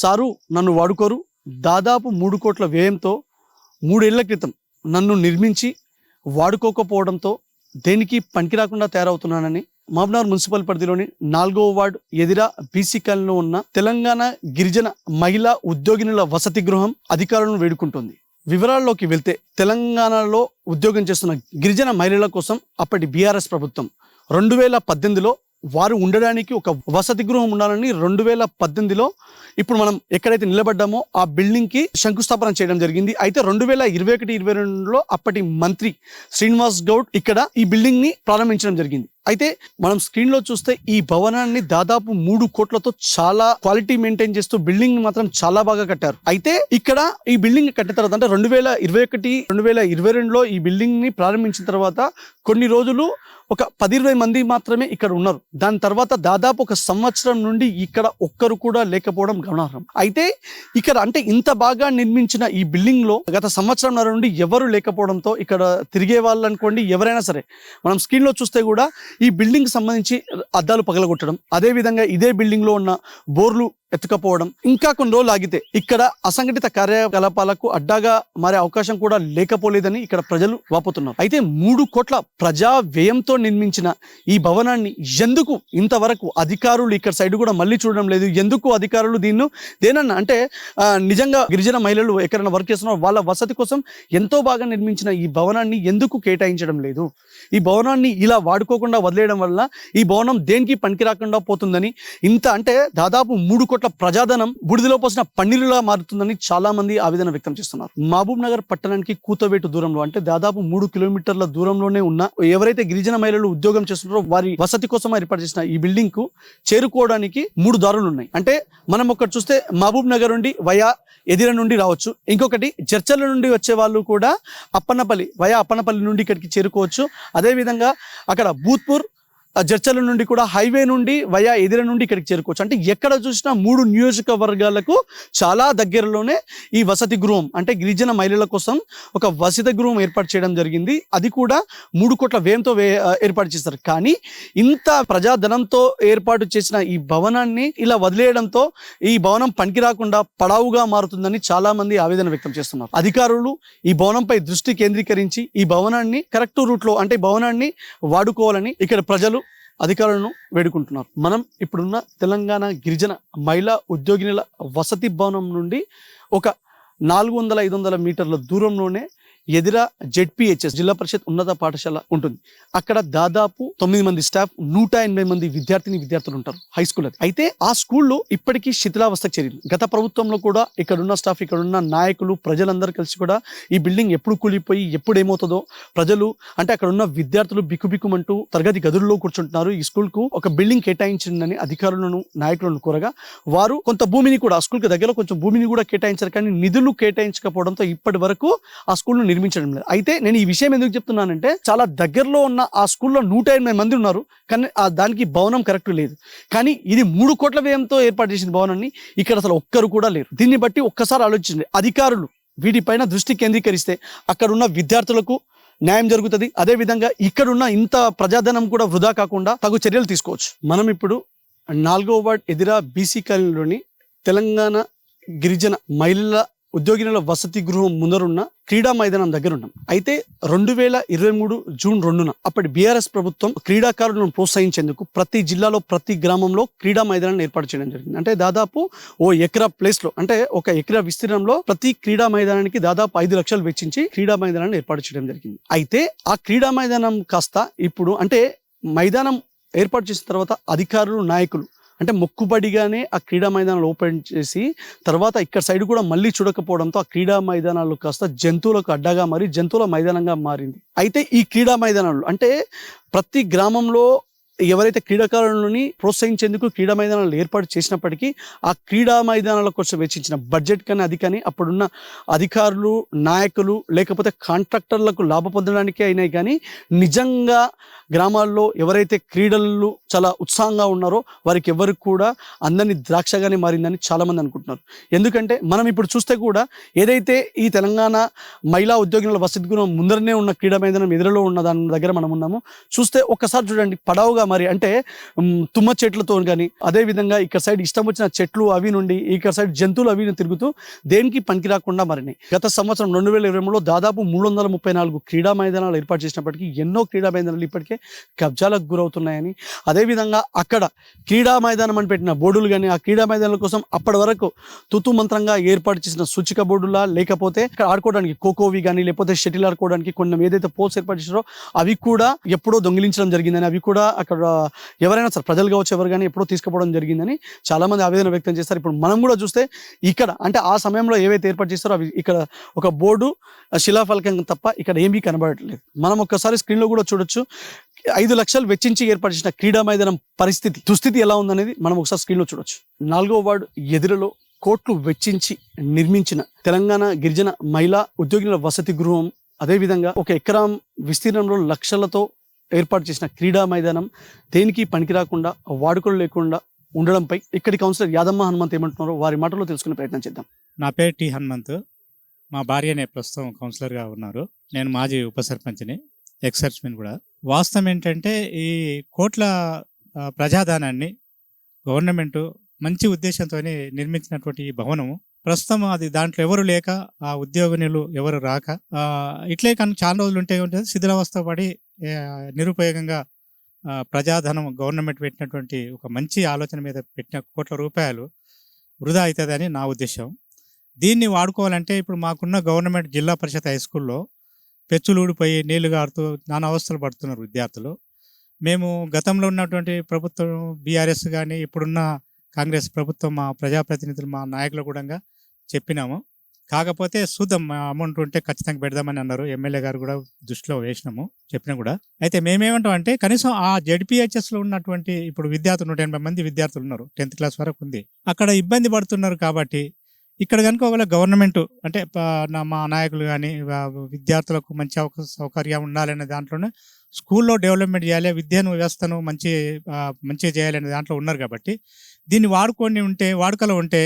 Sir నన్ను వాడుకోరు. దాదాపు మూడు కోట్ల వ్యయంతో మూడేళ్ళ క్రితం నన్ను నిర్మించి వాడుకోకపోవడంతో దేనికి పనికి రాకుండా తయారవుతున్నానని మహబూబ్నగర్ మున్సిపల్ పరిధిలోని నాలుగో వార్డు ఎదిరా బీసీ కాలనీలో ఉన్న తెలంగాణ గిరిజన మహిళా ఉద్యోగినుల వసతి గృహం అధికారులను వేడుకుంటుంది. వివరాల్లోకి వెళ్తే తెలంగాణలో ఉద్యోగం చేస్తున్న గిరిజన మహిళల కోసం అప్పటి బీఆర్ఎస్ ప్రభుత్వం రెండు వేల పద్దెనిమిదిలో వారు ఉండడానికి ఒక వసతి గృహం ఉండాలని రెండు వేల పద్దెనిమిదిలో ఇప్పుడు మనం ఎక్కడైతే నిలబడ్డామో ఆ బిల్డింగ్కి శంకుస్థాపన చేయడం జరిగింది. అయితే రెండు వేల ఇరవై ఒకటి ఇరవై రెండులో అప్పటి మంత్రి శ్రీనివాస్ గౌడ్ ఇక్కడ ఈ బిల్డింగ్ని ప్రారంభించడం జరిగింది. అయితే మనం స్క్రీన్లో చూస్తే ఈ భవనాన్ని దాదాపు మూడు కోట్లతో చాలా క్వాలిటీ మెయింటైన్ చేస్తూ బిల్డింగ్ మాత్రం చాలా బాగా కట్టారు. అయితే ఇక్కడ ఈ బిల్డింగ్ కట్టిన తర్వాత అంటే రెండు వేల ఇరవై ఒకటి రెండు వేల ఇరవై రెండులో ఈ బిల్డింగ్ని ప్రారంభించిన తర్వాత కొన్ని రోజులు ఒక పది ఇరవై మంది మాత్రమే ఇక్కడ ఉన్నారు. దాని తర్వాత దాదాపు ఒక సంవత్సరం నుండి ఇక్కడ ఒక్కరు కూడా లేకపోవడం గమనార్హం. అయితే ఇక్కడ అంటే ఇంత బాగా నిర్మించిన ఈ బిల్డింగ్లో గత సంవత్సరం నుండి ఎవరు లేకపోవడంతో ఇక్కడ తిరిగే వాళ్ళు అనుకోండి ఎవరైనా సరే. మనం స్క్రీన్లో చూస్తే కూడా ఈ బిల్డింగ్ సంబంధించి అద్దాలు పగలగొట్టడం. అదే విధంగా ఇదే బిల్డింగ్లో ఉన్న బోర్లు ఎత్తుకపోవడం ఇంకా కొన్ని రోజులు ఆగితే ఇక్కడ అసంఘటిత కార్యకలాపాలకు అడ్డాగా మారే అవకాశం కూడా లేకపోలేదని ఇక్కడ ప్రజలు వాపోతున్నారు. అయితే మూడు కోట్ల ప్రజా వ్యయంతో నిర్మించిన ఈ భవనాన్ని ఎందుకు ఇంతవరకు అధికారులు ఇక్కడ సైడ్ కూడా మళ్ళీ చూడడం లేదు? ఎందుకు అధికారులు దీన్ని దేనన్నా అంటే నిజంగా గిరిజన మహిళలు ఎక్కడైనా వర్క్ చేస్తున్నారు వాళ్ళ వసతి కోసం ఎంతో బాగా నిర్మించిన ఈ భవనాన్ని ఎందుకు కేటాయించడం లేదు? ఈ భవనాన్ని ఇలా వాడుకోకుండా వదిలేయడం వల్ల ఈ భవనం దేనికి పనికి రాకుండా పోతుందని ఇంత అంటే దాదాపు మూడు కోట్ల ప్రజాధనం బుడిదిలో పోసిన పన్నీరులా మారుతుందని చాలా మంది ఆవేదన వ్యక్తం చేస్తున్నారు. మహబూబ్ నగర్ పట్టణానికి కూతవేటు దూరంలో అంటే దాదాపు మూడు కిలోమీటర్ల దూరంలోనే ఉన్న ఎవరైతే గిరిజన మహిళలు ఉద్యోగం చేస్తున్నారో వారి వసతి కోసం ఏర్పాటు చేసిన ఈ బిల్డింగ్కు చేరుకోవడానికి మూడు దారులు ఉన్నాయి. అంటే మనం ఒకటి చూస్తే మహబూబ్ నగర్ నుండి వయా ఎదిర నుండి రావచ్చు. ఇంకొకటి చర్చల నుండి వచ్చే వాళ్ళు కూడా అప్పన్నపల్లి వయా అప్పన్నపల్లి నుండి ఇక్కడికి చేరుకోవచ్చు. అదేవిధంగా అక్కడ భూత్పూర్ జడ్చల నుండి కూడా హైవే నుండి వయా ఎదిర నుండి ఇక్కడికి చేరుకోవచ్చు. అంటే ఎక్కడ చూసినా మూడు నియోజకవర్గాలకు చాలా దగ్గరలోనే ఈ వసతి గృహం అంటే గిరిజన మహిళల కోసం ఒక వసతి గృహం ఏర్పాటు చేయడం జరిగింది. అది కూడా మూడు కోట్ల వ్యయంతో వే ఏర్పాటు చేస్తారు కానీ ఇంత ప్రజాధనంతో ఏర్పాటు చేసిన ఈ భవనాన్ని ఇలా వదిలేయడంతో ఈ భవనం పనికి రాకుండా పడావుగా మారుతుందని చాలా మంది ఆవేదన వ్యక్తం చేస్తున్నారు. అధికారులు ఈ భవనంపై దృష్టి కేంద్రీకరించి ఈ భవనాన్ని కరెక్ట్ రూట్లో అంటే ఈ భవనాన్ని వాడుకోవాలని ఇక్కడ ప్రజలు అధికారులను వేడుకుంటున్నారు. మనం ఇప్పుడున్న తెలంగాణ గిరిజన మహిళా ఉద్యోగినుల వసతి భవనం నుండి ఒక నాలుగు వందల ఐదు వందల మీటర్ల దూరంలోనే ఎదిర జెడ్పిహెచ్ఎస్ జిల్లా పరిషత్ ఉన్నత పాఠశాల ఉంటుంది. అక్కడ దాదాపు తొమ్మిది మంది స్టాఫ్ నూట ఎనభై మంది విద్యార్థిని విద్యార్థులు ఉంటారు హై స్కూల్ అది. అయితే ఆ స్కూల్లో ఇప్పటికీ శిథిలావస్థ చేరింది. గత ప్రభుత్వంలో కూడా ఇక్కడున్న స్టాఫ్ ఇక్కడ ఉన్న నాయకులు ప్రజలందరూ కలిసి కూడా ఈ బిల్డింగ్ ఎప్పుడు కూలిపోయి ఎప్పుడు ఏమవుతుందో ప్రజలు అంటే అక్కడ ఉన్న విద్యార్థులు బిక్కుబిక్కుమంటూ తరగతి గదుల్లో కూర్చుంటున్నారు. ఈ స్కూల్కు ఒక బిల్డింగ్ కేటాయించిందని అధికారులను నాయకులను కోరగా వారు కొంత భూమిని కూడా ఆ స్కూల్కి దగ్గరలో కొంచెం భూమిని కూడా కేటాయించారు. కానీ నిధులు కేటాయించకపోవడంతో ఇప్పటి వరకు ఆ స్కూల్ను నిర్మించడం లేదు. అయితే నేను ఈ విషయం ఎందుకు చెప్తున్నానంటే చాలా దగ్గరలో ఉన్న ఆ స్కూల్లో నూట ఎనభై మంది ఉన్నారు కానీ ఆ దానికి భవనం కరెక్ట్ లేదు. కానీ ఇది మూడు కోట్ల వ్యయంతో ఏర్పాటు చేసిన భవనాన్ని ఇక్కడ అసలు ఒక్కరు కూడా లేరు. దీన్ని బట్టి ఒక్కసారి ఆలోచించండి. అధికారులు వీటిపైన దృష్టి కేంద్రీకరిస్తే అక్కడ ఉన్న విద్యార్థులకు న్యాయం జరుగుతుంది. అదే విధంగా ఇక్కడున్న ఇంత ప్రజాధనం కూడా వృధా కాకుండా తగు చర్యలు తీసుకోవచ్చు. మనం ఇప్పుడు నాలుగో వార్డ్ ఎదిరా బీసీ కాలనీలోని తెలంగాణ గిరిజన మహిళల ఉద్యోగినుల వసతి గృహం ముందరున్న క్రీడా మైదానం దగ్గర ఉన్నాం. అయితే రెండు వేల ఇరవై మూడు జూన్ రెండున అప్పటి బీఆర్ఎస్ ప్రభుత్వం క్రీడాకారులను ప్రోత్సహించేందుకు ప్రతి జిల్లాలో ప్రతి గ్రామంలో క్రీడా మైదానాన్ని ఏర్పాటు చేయడం జరిగింది. అంటే దాదాపు ఓ ఎకరా ప్లేస్లో అంటే ఒక ఎకరా విస్తీర్ణంలో ప్రతి క్రీడా మైదానానికి దాదాపు ఐదు లక్షలు వెచ్చించి క్రీడా మైదానాన్ని ఏర్పాటు చేయడం జరిగింది. అయితే ఆ క్రీడా మైదానం కాస్త ఇప్పుడు అంటే మైదానం ఏర్పాటు చేసిన తర్వాత అధికారులు నాయకులు అంటే మొక్కుబడిగానే ఆ క్రీడా మైదానాలు ఓపెన్ చేసి తర్వాత ఇక్కడ సైడ్ కూడా మళ్ళీ చూడకపోవడంతో ఆ క్రీడా మైదానాలు కాస్త జంతువులకు అడ్డగా మారి జంతువుల మైదానంగా మారింది. అయితే ఈ క్రీడా మైదానాలు అంటే ప్రతి గ్రామంలో ఎవరైతే క్రీడాకారులని ప్రోత్సహించేందుకు క్రీడా మైదానాలు ఏర్పాటు చేసినప్పటికీ ఆ క్రీడా మైదానాల కోసం వెచ్చించిన బడ్జెట్ కానీ అది కానీ అప్పుడున్న అధికారులు నాయకులు లేకపోతే కాంట్రాక్టర్లకు లాభ పొందడానికే అయినాయి కానీ నిజంగా గ్రామాల్లో ఎవరైతే క్రీడలు చాలా ఉత్సాహంగా ఉన్నారో వారికి ఎవరికి కూడా అందరినీ ద్రాక్షగానే మారిందని చాలామంది అనుకుంటున్నారు. ఎందుకంటే మనం ఇప్పుడు చూస్తే కూడా ఏదైతే ఈ తెలంగాణ మహిళా ఉద్యోగుల వసతి గుణం ముందరనే ఉన్న క్రీడా మైదానం ఎదురులో ఉన్న దాని దగ్గర మనం ఉన్నాము. చూస్తే ఒక్కసారి చూడండి పడవగా మరి అంటే తుమ్మ చెట్లతో కానీ అదే విధంగా ఇక్కడ సైడ్ ఇష్టం వచ్చిన చెట్లు అవి నుండి ఇక్కడ సైడ్ జంతువులు అవి తిరుగుతూ దేనికి పనికి రాకుండా మరిని. గత సంవత్సరం రెండు వేల ఇరవై మూడులో దాదాపు మూడు వందల ముప్పై నాలుగు క్రీడా మైదానాలు ఏర్పాటు చేసినప్పటికీ ఎన్నో క్రీడా మైదానాలు ఇప్పటికే కబ్జాలకు గురవుతున్నాయని. అదేవిధంగా అక్కడ క్రీడా మైదానం అని పెట్టిన బోర్డులు కానీ ఆ క్రీడా మైదానాల కోసం అప్పటి వరకు తుతు మంత్రంగా ఏర్పాటు చేసిన సూచిక బోర్డులా లేకపోతే ఇక్కడ ఆడుకోవడానికి కోకోవి కానీ లేకపోతే షటిల్ ఆడుకోవడానికి కొన్ని ఏదైతే పోల్స్ ఏర్పాటు చేసారో అవి కూడా ఎప్పుడో దొంగిలించడం జరిగిందని అవి కూడా అక్కడ ఎవరైనా సరే ప్రజలు కావచ్చు ఎవరు కానీ ఎప్పుడో తీసుకుపోవడం జరిగిందని చాలామంది ఆవేదన వ్యక్తం చేస్తారు ఇప్పుడు మనం కూడా చూస్తే ఇక్కడ అంటే ఆ సమయంలో ఏవైతే ఏర్పాటు చేస్తారో అవి ఇక్కడ ఒక బోర్డు శిలాఫలకం తప్ప ఇక్కడ ఏమీ కనబడట్లేదు. మనం ఒక్కసారి స్క్రీన్లో కూడా చూడొచ్చు. ఐదు లక్షలు వెచ్చించి ఏర్పాటు చేసిన క్రీడా మైదానం పరిస్థితి దుస్థితి ఎలా ఉందనేది మనం ఒకసారి స్క్రీన్లో చూడొచ్చు. నాలుగో వార్డు ఎదురులో కోట్లు వెచ్చించి నిర్మించిన తెలంగాణ గిరిజన మహిళా ఉద్యోగుల వసతి గృహం. అదేవిధంగా ఒక ఎకరం విస్తీర్ణంలో లక్షలతో ఏర్పాటు చేసిన క్రీడా మైదానం దేనికి పనికి రాకుండా వాడుకలు లేకుండా ఉండడంపై ఇక్కడి కౌన్సిలర్ యాదమ్మ హనుమంత్ ఏమంటున్నారో వారి మాటలో తెలుసుకునే ప్రయత్నం చేద్దాం. నా పేరు టి హనుమంత్. మా భార్యనే ప్రస్తుతం కౌన్సిలర్గా ఉన్నారు. నేను మాజీ ఉప సర్పంచ్ని ఎక్సర్చ్మెన్ కూడా. వాస్తవం ఏంటంటే ఈ కోట్ల ఆ, గవర్నమెంటు గవర్నమెంట్ మంచి ఉద్దేశంతో నిర్మించినటువంటి ఈ భవనము ప్రస్తుతం అది దాంట్లో ఎవరు లేక ఆ ఉద్యోగినులు ఎవరు రాక ఇట్లే కానీ చాలా రోజులు ఉంటే ఉంటుంది శిథిలావస్థ పడి నిరుపయోగంగా ప్రజాధనం గవర్నమెంట్ పెట్టినటువంటి ఒక మంచి ఆలోచన మీద పెట్టిన కోట్ల రూపాయలు వృధా అవుతుందని నా ఉద్దేశం. దీన్ని వాడుకోవాలంటే ఇప్పుడు మాకున్న గవర్నమెంట్ జిల్లా పరిషత్ హై స్కూల్లో పెచ్చులు ఊడిపోయి నీళ్ళు గారుతూ నానా అవస్థలు పడుతున్నారు విద్యార్థులు. మేము గతంలో ఉన్నటువంటి ప్రభుత్వం బీఆర్ఎస్ కానీ ఇప్పుడున్న కాంగ్రెస్ ప్రభుత్వం మా ప్రజాప్రతినిధులు మా నాయకులు కూడా చెప్పినాము. కాకపోతే చూద్దాం అమౌంట్ ఉంటే ఖచ్చితంగా పెడదామని అన్నారు. ఎమ్మెల్యే గారు కూడా దృష్టిలో వేసినాము చెప్పినా కూడా. అయితే మేమేమంటాం అంటే కనీసం ఆ జడ్పిహెచ్ఎస్లో ఉన్నటువంటి ఇప్పుడు విద్యార్థులు నూట ఎనభై మంది విద్యార్థులు ఉన్నారు టెన్త్ క్లాస్ వరకు ఉంది. అక్కడ ఇబ్బంది పడుతున్నారు కాబట్టి ఇక్కడ కనుక ఒకవేళ గవర్నమెంట్ అంటే నా- మా నాయకులు కానీ విద్యార్థులకు మంచి అవకాశ సౌకర్యం ఉండాలనే దాంట్లోనే స్కూల్లో డెవలప్మెంట్ చేయాలి విద్యను వ్యవస్థను మంచి మంచి మంచిగా చేయాలనే దాంట్లో ఉన్నారు కాబట్టి దీన్ని వాడుకొని ఉంటే వాడుకలో ఉంటే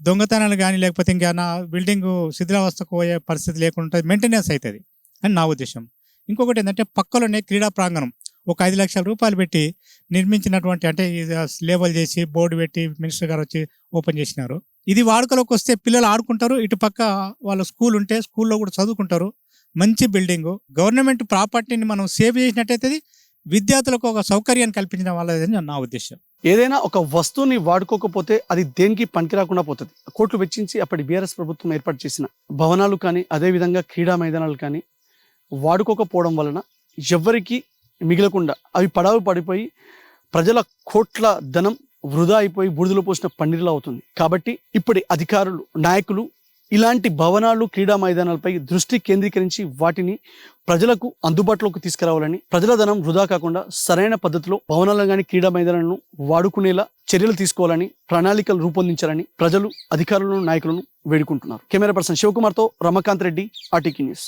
దొంగతనాలు కానీ లేకపోతే ఇంకా బిల్డింగ్ శిథిలావస్థకు పోయే పరిస్థితి లేకుండా మెయింటెనెన్స్ అవుతుంది అని నా ఉద్దేశం. ఇంకొకటి ఏంటంటే పక్కలోనే క్రీడా ప్రాంగణం. ఒక ఐదు లక్షల రూపాయలు పెట్టి నిర్మించినటువంటి అంటే లేబల్ చేసి బోర్డు పెట్టి మినిస్టర్ గారు వచ్చి ఓపెన్ చేసినారు. ఇది వాడుకలోకి వస్తే పిల్లలు ఆడుకుంటారు. ఇటు పక్క వాళ్ళ స్కూల్ ఉంటే స్కూల్లో కూడా చదువుకుంటారు. మంచి బిల్డింగు. గవర్నమెంట్ ప్రాపర్టీని మనం సేవ్ చేసినట్టయితే విద్యార్థులకు ఒక సౌకర్యాన్ని కల్పించడం వాళ్ళదని నా ఉద్దేశం ఏదైనా ఒక వస్తువుని వాడుకోకపోతే అది దేనికి పనికి రాకుండా పోతుంది. కోట్లు వెచ్చించి అప్పటి బీఆర్ఎస్ ప్రభుత్వం ఏర్పాటు చేసిన భవనాలు కానీ అదేవిధంగా క్రీడా మైదానాలు కానీ వాడుకోకపోవడం వలన ఎవ్వరికి మిగలకుండా అవి పడవ పడిపోయి ప్రజల కోట్ల ధనం వృధా అయిపోయి బూడిదలో పోసిన పన్నీరులా అవుతుంది. కాబట్టి ఇప్పటి అధికారులు నాయకులు ఇలాంటి భవనాలు క్రీడా మైదానాలపై దృష్టి కేంద్రీకరించి వాటిని ప్రజలకు అందుబాటులోకి తీసుకురావాలని ప్రజల ధనం వృధా కాకుండా సరైన పద్ధతిలో భవనాలను కానీ క్రీడా మైదానాలను వాడుకునేలా చర్యలు తీసుకోవాలని ప్రణాళికలు రూపొందించాలని ప్రజలు అధికారులను నాయకులను వేడుకుంటున్నారు. కెమెరా పర్సన్ శివకుమార్తో రమకాంత్ రెడ్డి ఆర్టీకీ న్యూస్.